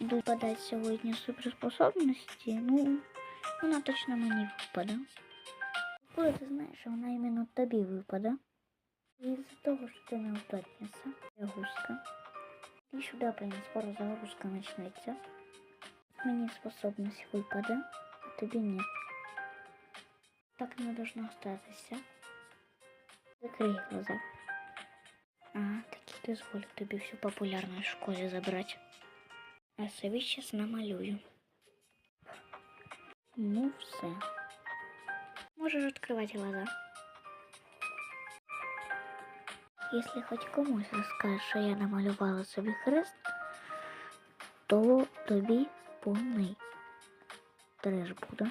будуть подати сьогодні суперспособності, ну, вона точно мені випаде. Коли ти знаєш, що вона іменно тобі випаде. Із-за того, що ти неудатниця, загрузка. І сюди прямо скоро загрузка почнеться. Мені способність випаде, а тобі ні. Так не должно остатися. Закрий глаза. Ага, таки дозволю тобі всю популярну в школі забрати. А собі зараз намалюю. Ну все. Можешь открывать глаза. Если хоть комусь розкажеш, що я намалювала собі хрест, то тобі повний треш буде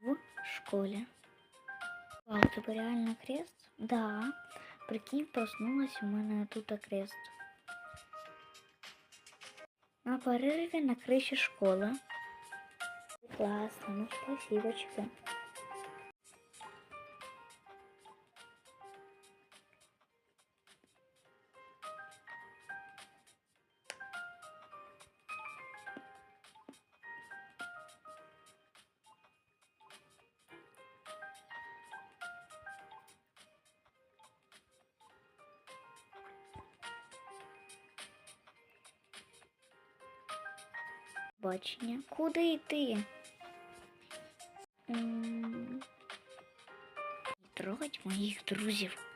в школі. Вау, тебе реально крест? Да. Прикинь, проснулась у мене тут крест. На перерыве на крыше школы. Классно, ну спасибочка. Бачення. Куди йти? Трогать моїх друзів.